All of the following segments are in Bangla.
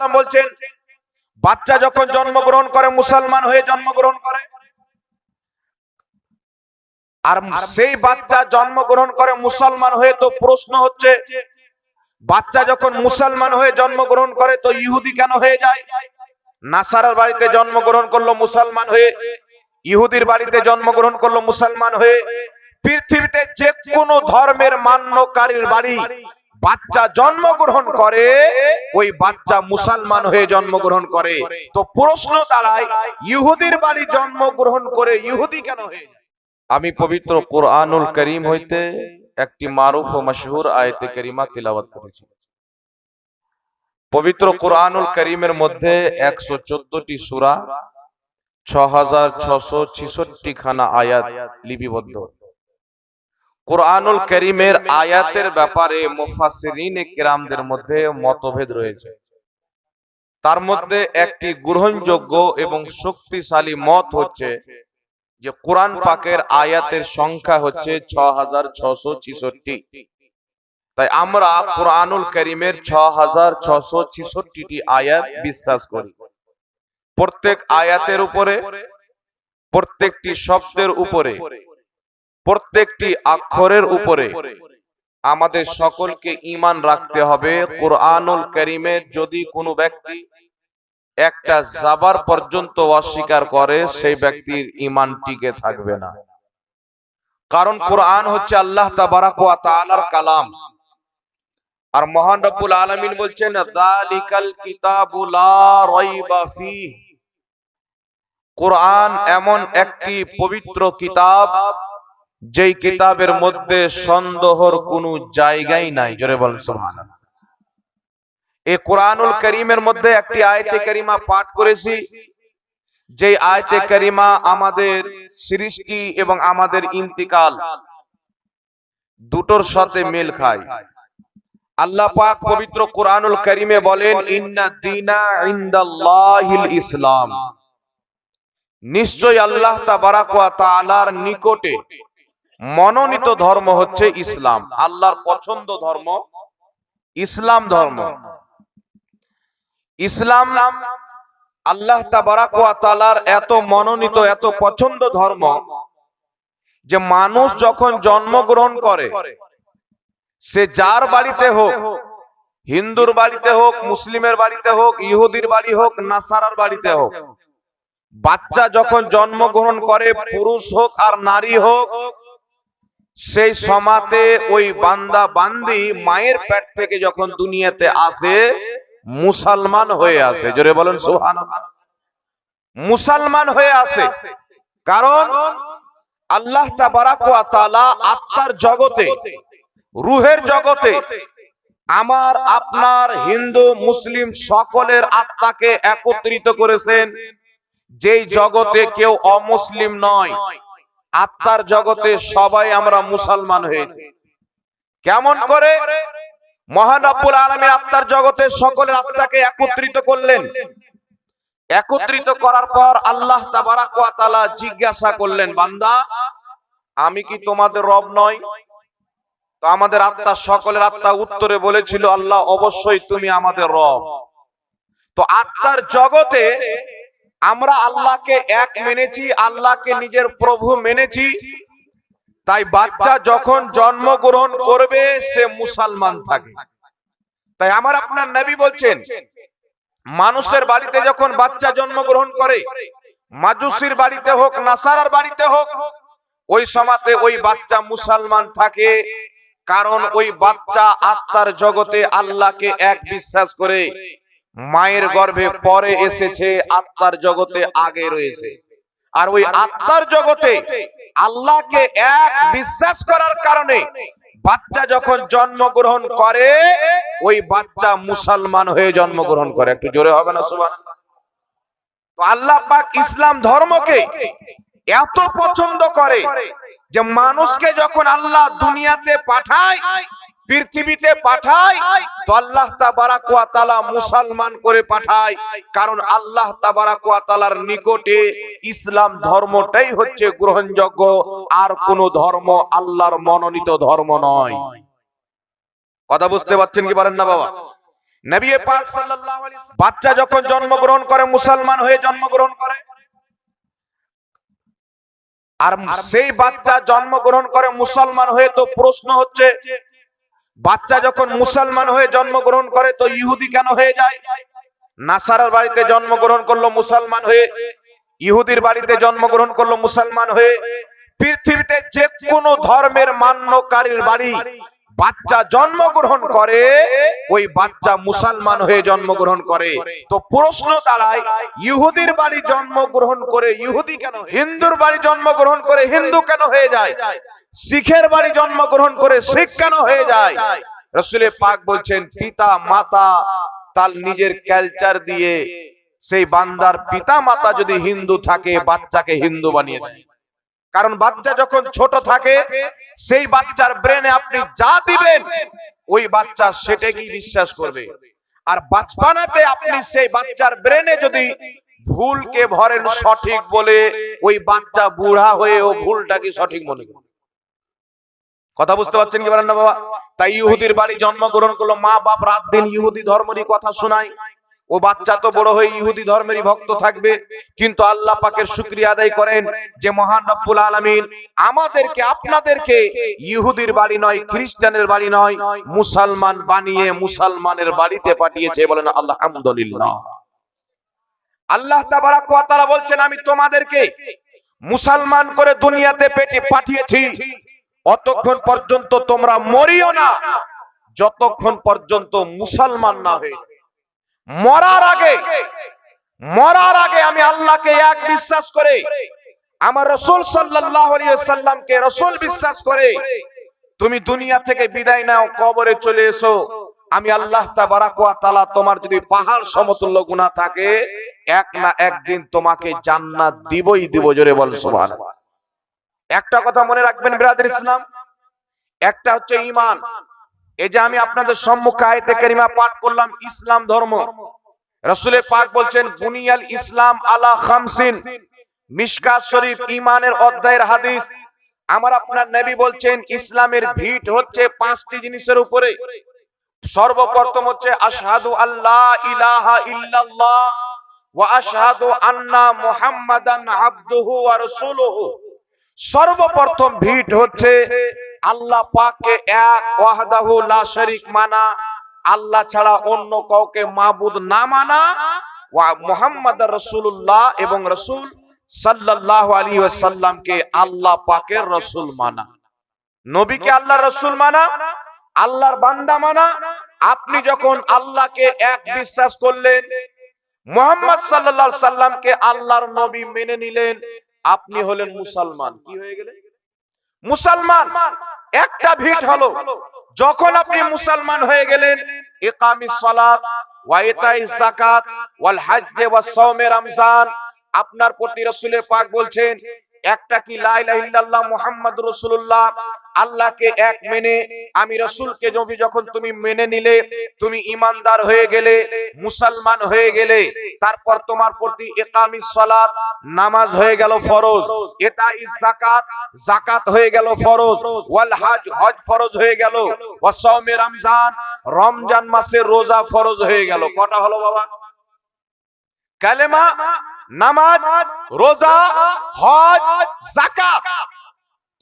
বলছেন, বাচ্চা যখন জন্মগ্রহণ করে, মুসলমান হয়ে জন্মগ্রহণ করে, আর সেই বাচ্চা জন্মগ্রহণ করে মুসলমান হয়ে তো প্রশ্ন হচ্ছে, বাচ্চা যখন মুসলমান হয়ে জন্মগ্রহণ করে তো ইহুদি কেন হয়ে যায়? নাসারার বাড়িতে জন্মগ্রহণ করল মুসলমান হয়ে, ইহুদির বাড়িতে জন্মগ্রহণ করল মুসলমান হয়ে, পৃথিবীতে যে কোনো ধর্মের মান্যকারীর বাড়ি বাচ্চা জন্মগ্রহণ করে, ওই বাচ্চা মুসলমান হয়ে জন্মগ্রহণ করে। তো প্রশ্ন দাঁড়ায়, ইহুদির বাড়ি জন্মগ্রহণ করে ইহুদি কেন হয়ে আমি পবিত্র কোরআনুল করিম হইতে একটি মারুফ ও মশহুর আয়তে করিমা তিলাওয়াত করেছি। পবিত্র কোরআনুল করিমের মধ্যে একশো চোদ্দটি সুরা ছ হাজার ছশো ছিষট্টি খানা আয়াত লিপিবদ্ধ। কোরআনুল করিমের আয়াতের ব্যাপারে মুফাসসিরিন কেরামদের মধ্যে মতভেদ রয়েছে। তার মধ্যে একটি গ্রহণযোগ্য এবং শক্তিশালী মত হচ্ছে যে কোরআন পাকের আয়াতের সংখ্যা হচ্ছে ছ হাজার ছশো তাই আমরা কোরআনুল করিমের ছ হাজার ছশো আয়াত বিশ্বাস করি। প্রত্যেক আয়াতের উপরে, প্রত্যেকটি শব্দের উপরে প্রত্যেকটি অক্ষরের উপরে আমাদের সকলকে ঈমান রাখতে হবে। কোরআনুল করিমের যদি কোনো ব্যক্তি একটা জাবার পর্যন্ত অস্বীকার করে, সেই ব্যক্তির ইমান টিকে থাকবে না। কারণ কোরআন হচ্ছে আল্লাহ তাআলার কালাম। আর মহান রব্বুল আলামিন বলছেন কোরআন এমন একটি পবিত্র কিতাব যেই কিতাবের মধ্যে সন্দেহর কোনো জায়গাই নাই। জোরে বলেন এই কোরআনুল করিমের মধ্যে একটি আয়তে করিমা পাঠ করেছি। যে আয়তে করিমা আমাদের সৃষ্টি এবং আমাদের ইন্তিকাল দুটোর সাথে মিল খায়। আল্লাহ পাক পবিত্র কোরআনুল করিমে বলেন, ইন্না দিনা ইনদাল্লাহিল ইসলাম। নিশ্চয় আল্লাহ তাবারাক ওয়া তাআলার নিকটে মনোনীত ধর্ম হচ্ছে ইসলাম। আল্লাহর পছন্দ ধর্ম ইসলাম ধর্ম। ইসলাম আল্লাহ তাবারাক ওয়া তাআলার এত মনোনীত, এত পছন্দ ধর্ম যে মানুষ যখন জন্মগ্রহণ করে, সে যার বাড়িতে হোক, হিন্দুর বাড়িতে হোক, মুসলিমের বাড়িতে হোক, ইহুদির বাড়ি হোক, নাসারার বাড়িতে হোক, বাচ্চা যখন জন্মগ্রহণ করে, পুরুষ হোক আর নারী হোক সেই সমাতে ওই বান্দা বান্দি মায়ের পেট থেকে যখন দুনিয়াতে আসে, মুসলমান হয়ে আসে। জোরে বলেন সুহান মুসলমান হয়ে আসে। কারণ আল্লাহ আত্মার জগতে, রুহের জগতে, আমার, আপনার, হিন্দু, মুসলিম সকলের আত্মাকে একত্রিত করেছেন। যেই জগতে কেউ অমুসলিম নয় আত্মার জগতে সবাই আমরা মুসলমান হয়েছি। কেমন করে? মহান রব্বুল আলামিন আত্মার জগতে সকলের আত্মাকে একত্রিত করলেন। একত্রিত করার পর আল্লাহ জিজ্ঞাসা করলেন, বান্দা, আমি কি তোমাদের রব নয় তো আমাদের আত্মা, সকলের আত্মা উত্তরে বলেছিল, আল্লাহ, অবশ্যই তুমি আমাদের রব। তো আত্মার জগতে আমরা আল্লাহকে এক মেনেছি, আল্লাহকে নিজের প্রভু মেনেছি। তাই বাচ্চা যখন জন্মগ্রহণ করবে, সে মুসলমান থাকে। তাই আমার আপনার নবী বলছেন, মানুষের বাড়িতে যখন বাচ্চা জন্মগ্রহণ করে, মাজুসির বাড়িতে হোক, নাসারার বাড়িতে হোক, ওই সমাতে ওই বাচ্চা মুসলমান থাকে। কারণ ওই বাচ্চা আত্মার জগতে আল্লাহকে এক বিশ্বাস করে। মায়ের গর্ভে পরে এসেছে আত্মার জগতে আগে রয়েছে। আর ওই আত্মার জগতে আল্লাহকে এক বিশ্বাস করার কারণে বাচ্চা যখন জন্মগ্রহণ করে ওই বাচ্চা মুসলমান হয়ে জন্মগ্রহণ করে। একটু জোরে হবে না সুবান তো আল্লাহ পাক ইসলাম ধর্মকে এত পছন্দ করে যে মানুষকে যখন আল্লাহ দুনিয়াতে পাঠায় পৃথিবীতে পাঠায় তো আল্লাহ তাবারাক ওয়া তাআলা মুসলমান করে পাঠায় কারণ আল্লাহ তাবারাক ওয়া তাআলার নিকটে ইসলাম ধর্মটাই হচ্ছে গ্রহণযোগ্য, আর কোন ধর্ম আল্লাহর মনোনীত ধর্ম নয়। কথা বুঝতে পারছেন কি পারেন না বাবা? নবী পাক বাচ্চা যখন জন্মগ্রহণ করে, মুসলমান হয়ে জন্মগ্রহণ করে, আর সেই বাচ্চা জন্মগ্রহণ করে মুসলমান হয়ে, তো প্রশ্ন হচ্ছে বাচ্চা যখন মুসলমান হয়ে জন্মগ্রহণ করে, তো ইহুদি কেন হয়ে যায়? নাসারার বাড়িতে জন্মগ্রহণ করল মুসলমান হয়ে, ইহুদির বাড়িতে জন্মগ্রহণ করল মুসলমান হয়ে। পৃথিবীতে যে কোনো ধর্মের মান্যকারীর বাড়ি বাচ্চা জন্মগ্রহণ করে, ওই বাচ্চা মুসলমান হয়ে জন্মগ্রহণ করে। তো প্রশ্ন দাঁড়ায়, ইহুদির বাড়ি জন্মগ্রহণ করে ইহুদি কেন? হিন্দুর বাড়ি জন্মগ্রহণ করে হিন্দু কেন হয়ে যায়? শিখের বাড়ি জন্মগ্রহণ করে শিখ কেন হয়ে যায়? রসুলের পাক বলছেন, পিতা, মাতা, তার নিজের ক্যালচার দিয়ে সেই বান্দার পিতা মাতা যদি হিন্দু থাকে, বাচ্চাকে হিন্দু বানিয়ে দেয়। কারণ বাচ্চা যখন ছোট থাকে, সেই বাচ্চার ব্রেনে আপনি যা দিবেন, ওই বাচ্চা সেটাকেই বিশ্বাস করবে। আর বাচপানাতে আপনি সেই বাচ্চার ব্রেনে যদি ভুলকে ভরেন সঠিক বলে, ওই বাচ্চা বুড়া হয়ে ও ভুলটাকে সঠিক মনে করে? কথা বুঝতে পারছেন কি না বাবা? তাই ইহুদির বাড়ি জন্মগ্রহণ করল, মা বাপ রাত দিন ইহুদি ধর্মেরই কথা শোনায়। ও বাচ্চা তো বড় হয়ে ইহুদি ধর্মেরই ভক্ত থাকবে, কিন্তু আল্লাহ পাকের শুক্রিয়া আদায় করেন যে মহান রব্বুল আলামিন আমাদেরকে, আপনাদেরকে ইহুদির বাড়ি নয়, খ্রিস্টানের বাড়ি নয়, মুসলমান বানিয়ে মুসলমানের বাড়িতে পাঠিয়েছে বলেন আল্লাহ আলহামদুলিল্লাহ। আল্লাহ তাবারাক ওয়া তাআলা বলছেন, আমি তোমাদেরকে মুসলমান করে দুনিয়াতে পেটে পাঠিয়েছি। অতক্ষণ পর্যন্ত তোমরা মরিও না, যতক্ষণ পর্যন্ত মুসলমান না হয়ে মরার আগে মরার আগে আমি আল্লাহকে এক বিশ্বাস করে, আমার রসুল সাল্লামকে রসুল বিশ্বাস করে, তুমি দুনিয়া থেকে বিদায় নাও, কবরে চলে এসো। আমি আল্লাহ তাআলা তোমার যদি পাহাড় সমতুল্য গুণা থাকে, এক না একদিন তোমাকে জান্নাত দিবই, দিব জোরে বল সুবহানাল্লাহ। একটা কথা মনে রাখবেন, ব্রাদার ইসলাম। একটা হচ্ছে ইমান এই যে আমি আপনাদের সম্মুখে আয়াতে কারিমা পাঠ করলাম, ইসলাম ধর্ম। রাসূলের পাক বলছেন, বুনিয়াল ইসলাম আলা খামসিন। মিশকাত শরীফ ইমানের অধ্যায়ের হাদিস। আমার আপনার নবী বলছেন, ইসলামের ভিট হচ্ছে পাঁচটি জিনিসের উপরে। সর্বপ্রথম হচ্ছে, আশহাদু আল্লাহ ইলাহা ইল্লাল্লাহ ওয়া আশহাদু আন্না মুহাম্মাদান আবদুহু ওয়া রাসূলুহু। সর্বপ্রথম ভিট হচ্ছে আল্লাহ পাককে এক, ওয়াহদাহু লা শারিক মানা। আল্লাহ ছাড়া অন্য কাউকে মাবুদ না মানা। ওয়া মুহাম্মদ রাসূলুল্লাহ এবং রাসূল সাল্লাল্লাহু আলাইহি ওয়াসাল্লামকে আল্লাহ পাকের রাসূল মানা। নবীকে আল্লাহর রাসূল মানা, আল্লাহর বান্দা মানা। আপনি যখন আল্লাহকে এক বিশ্বাস করলেন, মুহাম্মদ সাল্লাল্লাহু আলাইহি সাল্লামকে আল্লাহর নবী মেনে নিলেন আপনি হলেন মুসলমান। কি হয়ে গেলেন মুসলমান। একটা ভিট হলো। যখন আপনি মুসলমান হয়ে গেলেন ইকামিস সালাত ওয়া ইতাইজ যাকাত ওয়াল হজ্জ ওয়াস সাওমে রমজান। আপনার প্রতি রাসূলের পাক বলছেন একটা কি লা ইলাহা ইল্লাল্লাহ মুহাম্মাদুর রাসূলুল্লাহ। আল্লাহকে এক মেনে আমি রাসূলকে নবী যখন তুমি মেনে নিলে তুমি ঈমানদার হয়ে গেলে মুসলমান হয়ে গেলে তারপর তোমার প্রতি ইকামিস সালাত নামাজ হয়ে গেল ফরজ ইতাইজ যাকাত যাকাত হয়ে গেল ফরজ ওয়াল হজ হজ ফরজ হয়ে গেল ওয়া সাওমে রমজান রমজান মাসে রোজা ফরজ হয়ে গেল কটা হলো বাবা? কালেমা নামাজ রোজা হজ যাকাত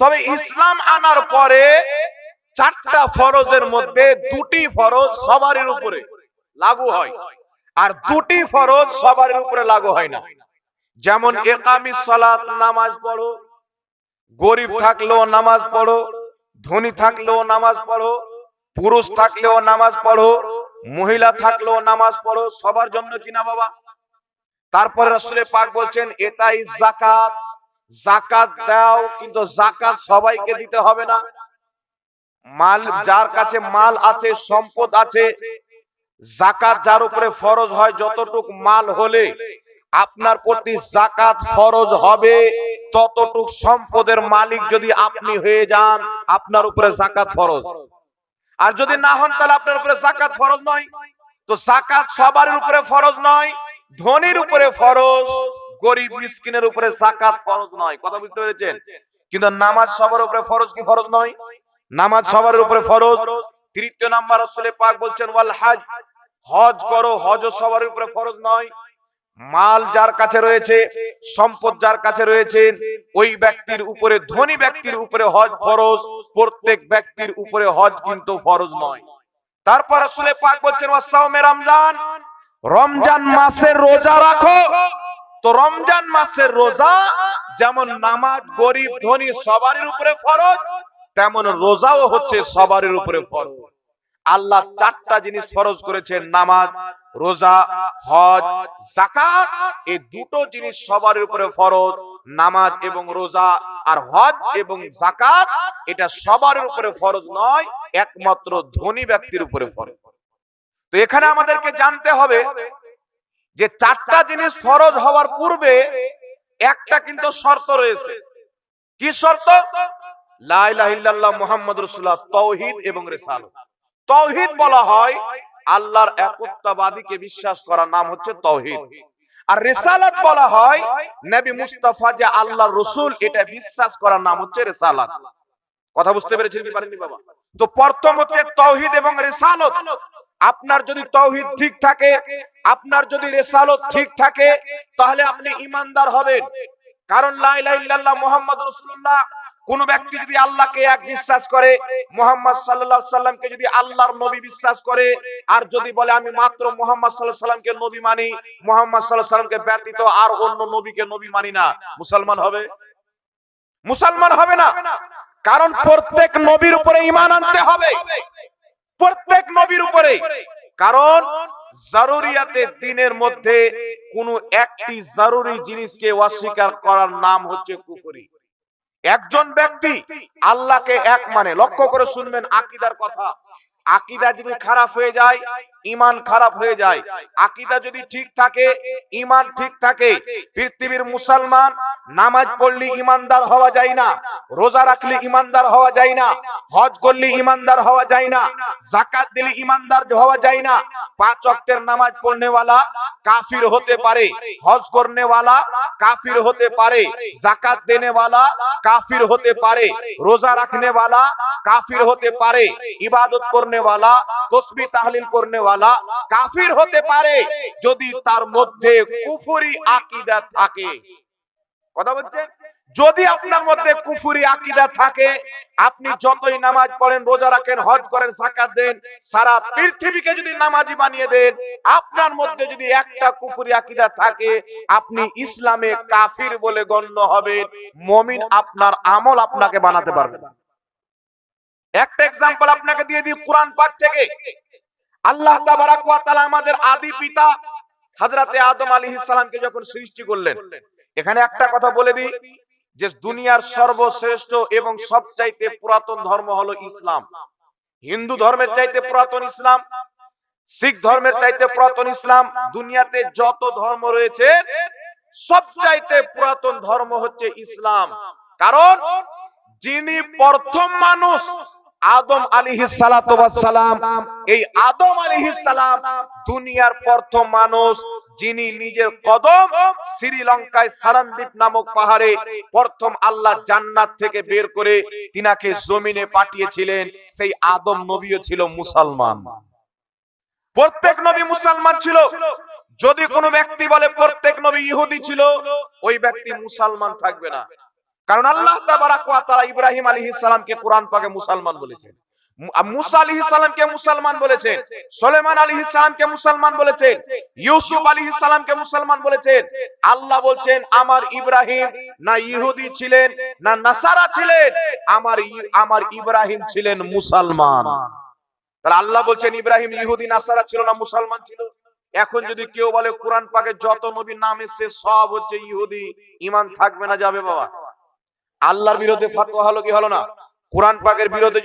তবে ইসলাম আনার পরে চারটা ফরজের মধ্যে দুটি ফরজ সবারই উপরে লাগু হয়। আর দুটি ফরজ সবার উপরে লাগু হয় না। যেমন একামিস সালাত, নামাজ পড়ো, গরিব থাকলেও নামাজ পড়ো, ধনী থাকলেও নামাজ পড়ো, পুরুষ থাকলেও নামাজ পড়ো, মহিলা থাকলেও নামাজ পড়ো, সবার জন্য কিনা বাবা? তারপরে রসুলে পাক বলছেন, এটাই জাকাত জাকাত দাও, কিন্তু জাকাত সবাইকে দিতে হবে না। মাল যার কাছে মাল আছে, সম্পদ আছে, জাকাত যার উপরে ফরজ হয়, যতটুক মাল হলে আপনার প্রতি জাকাত ফরজ হবে, ততটুক সম্পদের মালিক যদি আপনি হয়ে যান, আপনার উপরে জাকাত ফরজ। আর যদি না হন, তাহলে আপনার উপরে জাকাত ফরজ নয়। তো জাকাত সবার উপরে ফরজ নয়। ধনীর উপরে ফরজ গরিব মিসকিনের উপরে জাকাত ফরজ নয়। কথা বুঝতে পেরেছেন? কিন্তু নামাজ সবার উপরে ফরজ কি ফরজ নয়? নামাজ সবার উপরে ফরজ। তৃতীয় নাম্বার রাসূলে পাক বলছেন ওয়াল হজ। হজ করো হজ সবার উপরে ফরজ নয়। মাল যার কাছে রয়েছে সম্পদ যার কাছে রয়েছে ওই ব্যক্তির উপরে ধনী ব্যক্তির উপরে হজ ফরজ প্রত্যেক ব্যক্তির উপরে হজ কিন্তু ফরজ নয়। তারপর আসলে পাক বলছেন ওয়াসাউমে রমজান। রমজান মাসের রোজা রাখো। তো রমজান মাসের রোজা যেমন নামাজ, গরিব, ধনী সবারই উপরে ফরজ, তেমন রোজাও হচ্ছে সবারই উপরে ফরজ। আল্লাহ চারটা জিনিস ফরজ করেছেন, নামাজ, রোজা, হজ জাকাত এই দুটো জিনিস সবার উপরে ফরজ, নামাজ এবং রোজা। আর হজ এবং জাকাত এটা সবার উপরে ফরজ নয়, একমাত্র ধনী ব্যক্তির উপরে ফরজ। তো এখানে আমাদেরকে জানতে হবে যে চারটা জিনিস ফরজ হওয়ার পূর্বে একটা কিন্তু শর্ত রয়েছে। কি শর্ত? এটা বিশ্বাস করার নাম হচ্ছে কথা বুঝতে তো প্রথম হচ্ছে তাওহীদ এবং রিসালাত। আপনার যদি তাওহীদ ঠিক থাকে, আপনার যদি রিসালাত ঠিক থাকে, তাহলে আপনি ঈমানদার হবেন। কারণ ইলাহা ইল্লাল্লাহ কোন ব্যক্তি যদি আল্লাহকে এক বিশ্বাস করে, মোহাম্মদ সাল্লাল্লাহু সাল্লামকে যদি আল্লাহর নবী বিশ্বাস করে, আর যদি বলে আমি মাত্র মোহাম্মদ আলাইহি সাল্লামকে নবী মানি, মোহাম্মদ আলাইহি সাল্লামকে ব্যতীত আর অন্য নবীকে নবী মানি না। মুসলমান হবে? মুসলমান হবে না। কারণ প্রত্যেক নবীর উপরে ইমান আনতে হবে। প্রত্যেক নবীর উপরে। কারণ জরুরিয়াতে দিনের মধ্যে কোন একটি জরুরি জিনিসকে অস্বীকার করার নাম হচ্ছে কুফরি। একজন ব্যক্তি আল্লাহকে এক মানে। লক্ষ্য করে শুনবেন আকিদার কথা। আকিদা যদি খারাপ হয়ে যায় ইমান খারাপ হয়ে যায়। আকিদা যদি ঠিক থাকে ইমান ঠিক থাকে পৃথিবীর মুসলমান নামাজ পড়লে ইমানদার হওয়া যায় না রোজা রাখলে ইমানদার হওয়া যায় না হজ করলে ইমানদার হওয়া যায় না জাকাত দিলে ইমানদার হওয়া যায় না। পাঁচ অক্টের নামাজ পড়নেওয়ালা কাফির হতে পারে হজ করনেওয়ালা কাফির হতে পারে জাকাত দেনেওয়ালা কাফির হতে পারে রোজা রাখনেওয়ালা কাফির হতে পারে ইবাদত করনেওয়ালা তসবি তাহলিল করনেওয়ালা वाला কাফির হতে পারে যদি তার মধ্যে কুফরি আকীদা থাকে। কথা বলছেন যদি আপনার মধ্যে কুফুরি আকীদা থাকে, আপনি যতই নামাজ পড়েন, রোজা রাখেন, হজ করেন, যাকাত দেন, সারা পৃথিবীকে যদি নামাজি বানিয়ে দেন, আপনার মধ্যে যদি একটা কুফুরি আকীদা থাকে, আপনি ইসলামে কাফির বলে গণ্য হবেন। মুমিন আপনার আমল আপনাকে বানাতে পারবে। একটা এক্সাম্পল আপনাকে দিয়ে দিই, কোরআন পাক থেকে। আল্লাহ আমাদের আদি পিতা হযরতে আদম আলাইহিস সালামকে যখন সৃষ্টি করলেন, এখানে একটা কথা বলে দিই যে দুনিয়ার সর্বশ্রেষ্ঠ এবং সবচাইতে পুরাতন ধর্ম হলো ইসলাম। হিন্দু ধর্মের চাইতে পুরাতন ইসলাম, শিখ ধর্মের চাইতে পুরাতন ইসলাম, দুনিয়াতে যত ধর্ম রয়েছে, সবচাইতে পুরাতন ধর্ম হচ্ছে ইসলাম। কারণ যিনি প্রথম মানুষ আদম আলিহিস সালাম এই আদম আলিহিস সালাম দুনিয়ার প্রথম মানুষ যিনি নিজের কদম শ্রীলঙ্কায় সারানদ্বীপ নামক পাহাড়ে প্রথম আল্লাহ জান্নাত থেকে বের করে তিনাকে জমিনে পাঠিয়েছিলেন। সেই আদম নবীও ছিল মুসলমান। প্রত্যেক নবী মুসলমান ছিল। যদি কোনো ব্যক্তি বলে প্রত্যেক নবী ইহুদি ছিল, ওই ব্যক্তি মুসলমান থাকবে না। কারণ আল্লাহ তাআলা ইব্রাহিম আলাইহিস সালামকে কোরআন পাকে মুসলমান মুসা সালামকে মুসলমান বলেছেন সুলেমান আলাইহিস সালামকে মুসলমান বলেছেন, ইউসুফ আলাইহিস সালামকে মুসলমান বলেছেন। আল্লাহ বলছেন, আমার ইব্রাহিম না ইহুদি ছিলেন, না নাসারা ছিলেন, আমার আমার ইব্রাহিম ছিলেন মুসলমান। তাহলে আল্লাহ বলছেন, ইব্রাহিম ইহুদি, নাসারা ছিল না মুসলমান ছিল? এখন যদি কেউ বলে, কোরআন পাকে যত নবীর নাম এসেছে, সব হচ্ছে ইহুদি ইমান থাকবে না, যাবে বাবা। আল্লাহর বিরুদ্ধে ফাতোয়া হলো কি হলো না। কোরআন পাকের বিরুদ্ধে